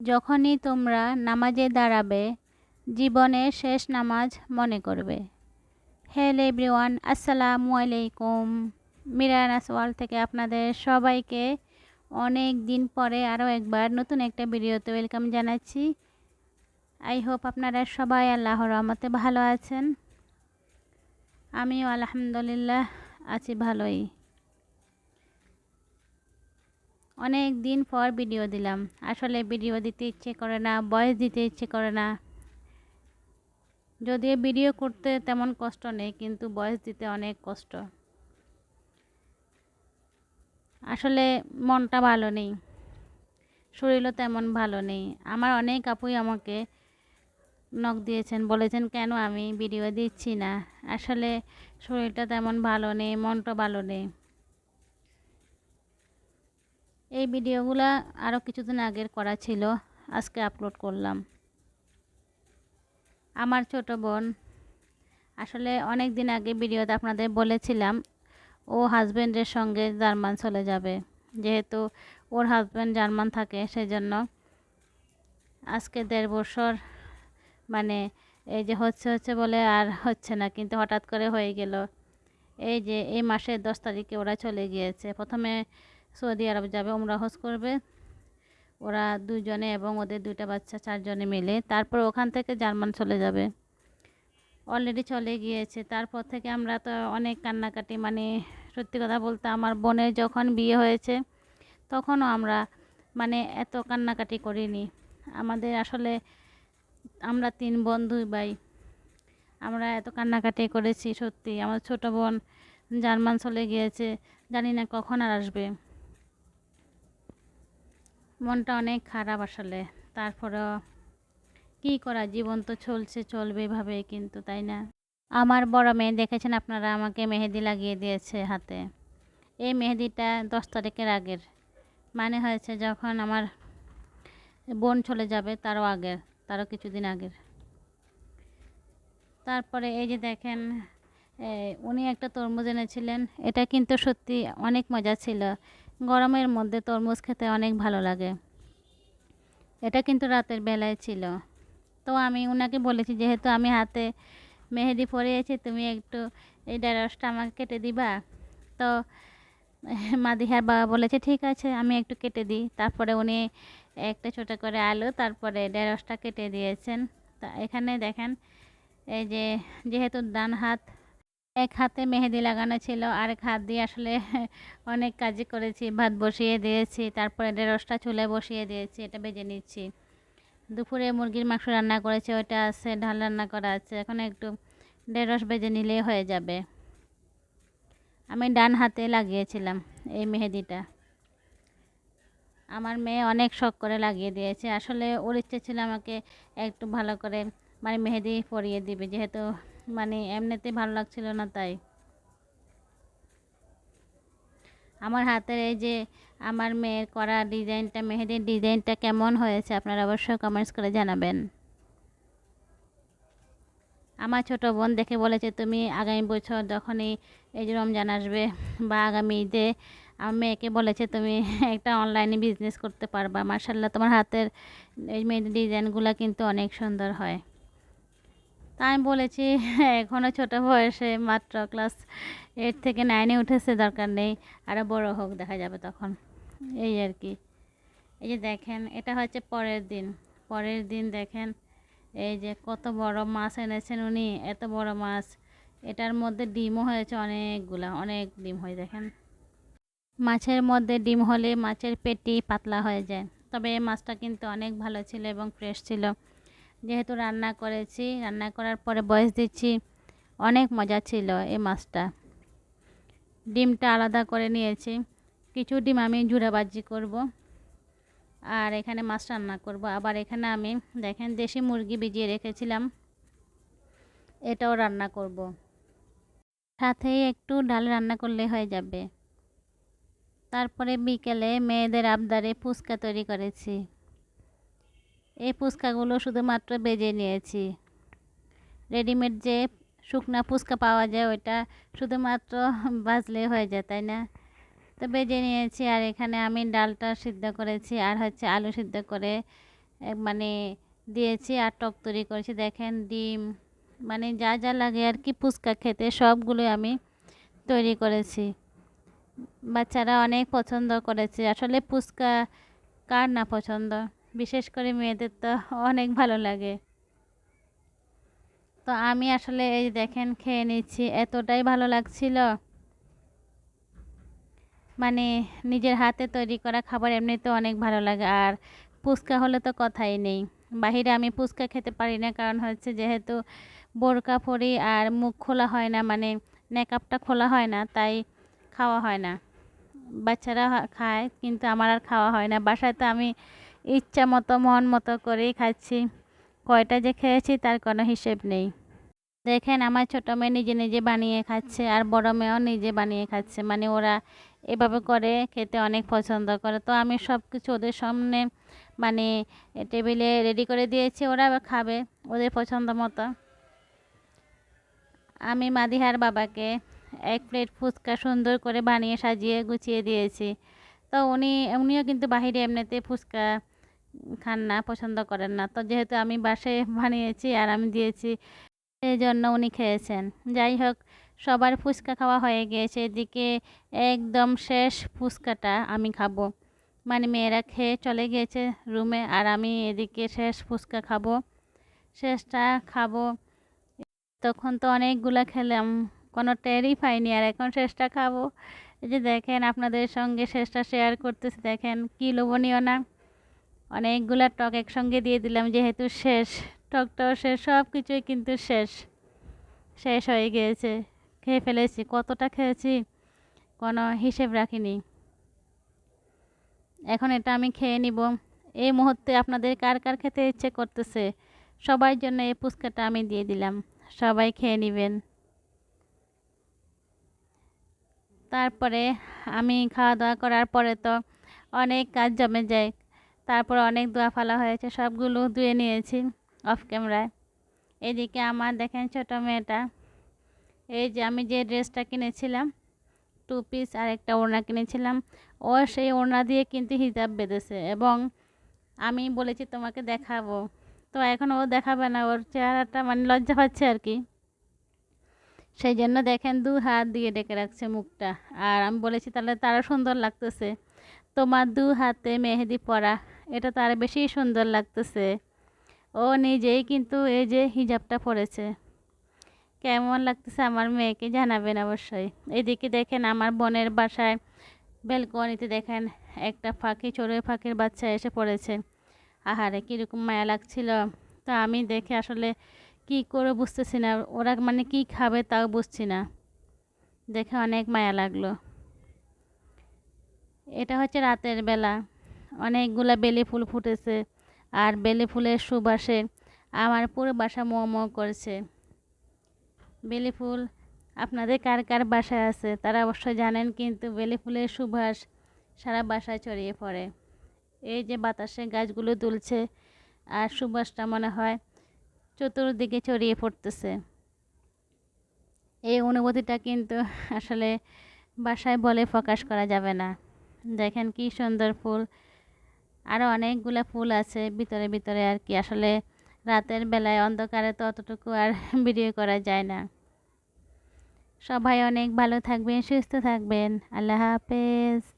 যখনই তোমরা নামাজে দাঁড়াবে জীবনের শেষ নামাজ মনে করবে। হ্যালো এভরিওয়ান আসসালামু আলাইকুম। মিরানাস ওয়াল থেকে আপনাদের সবাইকে অনেক দিন পরে আরও একবার নতুন একটা ভিডিওতে ওয়েলকাম জানাচ্ছি। আই হোপ আপনারা সবাই আল্লাহর রহমতে ভালো আছেন। আমিও আলহামদুলিল্লাহ আছি ভালোই। অনেক দিন পর ভিডিও দিলাম। আসলে ভিডিও দিতে ইচ্ছে করে না বয়স দিতে ইচ্ছে করে না। যদিও ভিডিও করতে তেমন কষ্ট নেই, কিন্তু বয়স দিতে অনেক কষ্ট। আসলে মনটা ভালো নেই। শরীরও তেমন ভালো নেই। আমার অনেক আপুই আমাকে নখ দিয়েছেন, বলেছেন, কেন আমি ভিডিও দিচ্ছি না? আসলে শরীরটা তেমন ভালো নেই, মনটা ভালো নেই। এই ভিডিওগুলো আরও কিছুদিন আগের করা ছিল, আজকে আপলোড করলাম। আমার ছোট বোন, আসলে অনেক দিন আগে ভিডিওতে আপনাদের বলেছিলাম, ও হাজব্যান্ডের সঙ্গে জার্মান চলে যাবে। যেহেতু ওর হাজব্যান্ড জার্মান থাকে, সেজন্য আজকে দেড় বছর মানে এই যে হচ্ছে হচ্ছে বলে আর হচ্ছে না, কিন্তু হঠাৎ করে হয়ে গেল। এই যে এই মাসের দশ তারিখে ওরা চলে গিয়েছে। প্রথমে সৌদি আরব যাবে ওমরা হজ করবে। ওরা দুজনে এবং ওদের দুইটা বাচ্চা চারজনে মিলে তারপর ওখান থেকে জার্মান চলে যাবে। অলরেডি চলে গিয়েছে। তারপর থেকে আমরা তো অনেক কান্নাকাটি মানে সত্যি কথা বলতে আমার বোনের যখন বিয়ে হয়েছে, তখনও আমরা মানে এত কান্নাকাটি করিনি। আমাদের আসলে আমরা তিন বোন দুই ভাই, আমরা এত কান্নাকাটি করেছি সত্যি। আমার ছোট বোন জার্মান চলে গিয়েছে, জানি না কখন আর আসবে। মনটা অনেক খারাপ আসলে। তারপরেও কী করা? জীবন তো চলছে, চলবে এভাবে কিন্তু, তাই না? আমার বড় মেয়ে, দেখেছেন আপনারা? আমাকে মেহেদি লাগিয়ে দিয়েছে হাতে। এই মেহেদিটা দশ তারিখের আগের। মানে হয়েছে যখন আমার বোন চলে যাবে, তারও আগের, তারও কিছুদিন আগের। তারপরে এই যে দেখেন উনি একটা তরমুজ এনেছিলেন। এটা কিন্তু সত্যি অনেক মজা ছিল। গরমের মধ্যে তরমুজ খেতে অনেক ভালো লাগে। এটা কিন্তু রাতের বেলায় ছিল। তো আমি ওনাকে বলেছি, যেহেতু আমি হাতে মেহেদি পরিয়েছি, তুমি একটু এই ঢেঁড়সটা আমাকে কেটে দিবা? তো মাদিহার বাবা বলেছে, ঠিক আছে, আমি একটু কেটে দিই। তারপরে উনি একটা ছোটো করে আলু, তারপরে ঢেঁড়সটা কেটে দিয়েছেন। তা এখানে দেখেন, এই যে যেহেতু ডান হাত এক হাতে মেহেদি লাগানো ছিল আর এক হাত দিয়ে আসলে অনেক কাজই করেছি। ভাত বসিয়ে দিয়েছি, তারপরে ঢেঁড়সটা চুলে বসিয়ে দিয়েছি, এটা বেজে নিচ্ছি। দুপুরে মুরগির মাংস রান্না করেছি, ওইটা আছে ঢাল রান্না করা আছে। এখন একটু ঢেঁড়স বেজে নিলেই হয়ে যাবে। আমি ডান হাতে লাগিয়েছিলাম এই মেহেদিটা। আমার মেয়ে অনেক শখ করে লাগিয়ে দিয়েছে। আসলে ওর ইচ্ছে ছিল আমাকে একটু ভালো করে মানে মেহেদি পরিয়ে দিবে, যেহেতু মানে এমনিতেই ভালো লাগছিল না তাই। আমার হাতের এই যে আমার মেয়ের করা ডিজাইনটা, মেহেদির ডিজাইনটা কেমন হয়েছে আপনারা অবশ্যই কমেন্টস করে জানাবেন। আমার ছোট বোন দেখে বলেছে, তুমি আগামী বছর যখনই এই যে রমজান আসবে বা আগামী ঈদে আমার মেয়েকে বলেছে, তুমি একটা অনলাইনে বিজনেস করতে পারবা। মার্শাল্লাহ তোমার হাতের এই মেয়েদের ডিজাইনগুলো কিন্তু অনেক সুন্দর হয়। তা আমি বলেছি এখনও ছোটো বয়সে মাত্র ক্লাস এইট থেকে নাইনে উঠেছে, দরকার নেই। আরও বড় হোক, দেখা যাবে তখন। এই আর কি। এই যে দেখেন, এটা হচ্ছে পরের দিন। পরের দিন দেখেন, এই যে কত বড় মাছ এনেছেন উনি, এত বড় মাছ। এটার মধ্যে ডিমও হয়েছে অনেকগুলা, অনেক ডিম হয়ে, দেখেন। মাছের মধ্যে ডিম হলে মাছের পেটি পাতলা হয়ে যায়। তবে এই মাছটা কিন্তু অনেক ভালো ছিল এবং ফ্রেশ ছিল। যেহেতু রান্না করেছি, রান্না করার পরে বয়স দিচ্ছি, অনেক মজা ছিল এই মাছটা। ডিমটা আলাদা করে নিয়েছি, কিছু ডিম আমি জুড়াবাজি করব আর এখানে মাছ রান্না করব। আবার এখানে আমি, দেখেন, দেশি মুরগি ভিজিয়ে রেখেছিলাম, এটাও রান্না করব। সাথেই একটু ডাল রান্না করলে হয়ে যাবে। তারপরে বিকেলে মেয়েদের আবদারে ফুচকা তৈরি করেছি। এই ফুচকাগুলো শুধুমাত্র বেজে নিয়েছি। রেডিমেড যে শুকনা ফুচকা পাওয়া যায়, ওইটা শুধুমাত্র বাজলে হয়ে যায়, তাই না? তো বেজে নিয়েছি, আর এখানে আমি ডালটা সিদ্ধ করেছি, আর হচ্ছে আলু সিদ্ধ করে মানে দিয়েছি, আর টক তৈরি করেছি। দেখেন ডিম মানে যা যা লাগে আর কি ফুচকা খেতে, সবগুলো আমি তৈরি করেছি। বাচ্চারা অনেক পছন্দ করেছে। আসলে ফুচকা কার না পছন্দ? বিশেষ করে মেয়েদের তো অনেক ভালো লাগে। তো আমি আসলে এই দেখেন খেয়ে নিচ্ছি, এতটাই ভালো লাগছিল। মানে নিজের হাতে তৈরি করা খাবার এমনিতে অনেক ভালো লাগে, আর ফুচকা হলে তো কথাই নেই। বাহিরে আমি ফুচকা খেতে পারি না, কারণ হচ্ছে যেহেতু বোরকা পরি আর মুখ খোলা হয় না মানে নেকআপটা খোলা হয় না, তাই খাওয়া হয় না। বাচ্চারা খায়, কিন্তু আমার আর খাওয়া হয় না। বাসায় তো আমি ইচ্ছা মতো, মন মতো করেই খাচ্ছি। কয়টা যে খেয়েছি তার কোনো হিসেব নেই। দেখেন আমার ছোটো মেয়ে নিজে নিজে বানিয়ে খাচ্ছে আর বড় মেয়েও নিজে বানিয়ে খাচ্ছে। মানে ওরা এভাবে করে খেতে অনেক পছন্দ করে। তো আমি সব কিছু ওদের সামনে মানে টেবিলে রেডি করে দিয়েছি। ওরা খাবে ওদের পছন্দ মতো। আমি মাদিহার বাবাকে এক প্লেট ফুচকা সুন্দর করে বানিয়ে সাজিয়ে গুছিয়ে দিয়েছি। তো উনি, উনিও কিন্তু বাহিরে এমনিতে ফুচকা খান না, পছন্দ করেন না। তো যেহেতু আমি বাসায় বানিয়েছি আর আমি দিয়েছি সেই জন্য উনি খেয়েছেন। যাই হোক, সবার ফুচকা খাওয়া হয়ে গিয়েছে। এদিকে একদম শেষ ফুচকাটা আমি খাব। মানে মেয়েরা খেয়ে চলে গিয়েছে রুমে আর আমি এদিকে শেষ ফুচকা খাব। শেষটা খাব। তখন তো অনেকগুলো খেলাম, কোনো টেরই পাইনি আর এখন শেষটা খাব। এই যে দেখেন, আপনাদের সঙ্গে শেষটা শেয়ার করতেছি। দেখেন, কী লোভনীয় না? অনেকগুলা টক একসঙ্গে দিয়ে দিলাম, যেহেতু শেষ। টকটাও শেষ সব কিছুই কিন্তু শেষ। শেষ হয়ে গিয়েছে। খেয়ে ফেলেছি। কতটা খেয়েছি কোনো হিসেব রাখিনি। এখন এটা আমি খেয়ে নিব। এই মুহূর্তে আপনাদের কার কার খেতে ইচ্ছে করতেছে? সবার জন্য এই ফুচকাটা আমি দিয়ে দিলাম। সবাই খেয়ে নেবেন। তারপরে আমি খাওয়া দাওয়া করার পরে তো অনেক কাজ জমে যায়। তারপর অনেক দোয়া ফালা হয়েছে, সবগুলো ধুয়ে নিয়েছি অফ ক্যামেরায় এদিকে আমার দেখেন ছোটো মেয়েটা, এই যে আমি যে ড্রেসটা কিনেছিলাম টু পিস আর একটা ওড়না কিনেছিলাম, ও সেই ওড়না দিয়ে কিন্তু হিজাব বেঁধেছে এবং আমি বলেছি তোমাকে দেখাবো। তো এখন ও দেখাবে না, ওর চেহারাটা মানে লজ্জা পাচ্ছে আর কি। সেই জন্য দেখেন দু হাত দিয়ে ডেকে রাখছে মুখটা, আর আমি বলেছি তাহলে তারও সুন্দর লাগতেছে। তোমার দু হাতে মেহেদি পরা এটা তার বেশি সুন্দর লাগতেছে। ও নিজেই কিন্তু এই যে হিজাবটা পরেছে। কেমন লাগতেছে আমার মেয়েকে জানাবেন অবশ্যই। এদিকে দেখেন আমার বোনের বাসায় বেলকনিতে দেখেন একটা ফাঁকি, চড়ুই ফাঁকির বাচ্চা এসে পড়েছে। আহারে, কীরকম মায়া লাগছিল। তো আমি দেখে আসলে কি করে বুঝতেছি না, ওরা মানে কি খাবে তাও বুঝছি না। দেখে অনেক মায়া লাগল। এটা হচ্ছে রাতের বেলা। অনেকগুলা বেলি ফুল ফুটেছে আর বেলি ফুলের সুবাসে আমার পুরো বাসা মোমো করছে। বেলি ফুল আপনাদের কার কার বাসায় আছে তারা অবশ্যই জানেন, কিন্তু বেলি ফুলের সুবাস সারা বাসায় ছড়িয়ে পড়ে। এই যে বাতাসে গাছগুলো দুলছে আর সুবাসটা মনে হয় চতুর্দিকে ছড়িয়ে পড়তেছে। এই অনুভূতিটা কিন্তু আসলে বাসায় বলে প্রকাশ করা যাবে না। দেখেন কি সুন্দর ফুল। আরও অনেকগুলো ফুল আছে ভিতরে ভিতরে আর কি। আসলে রাতের বেলায় অন্ধকারে তো অতটুকু আর ভিডিও করা যায় না। সবাই অনেক ভালো থাকবেন, সুস্থ থাকবেন। আল্লাহ হাফেজ।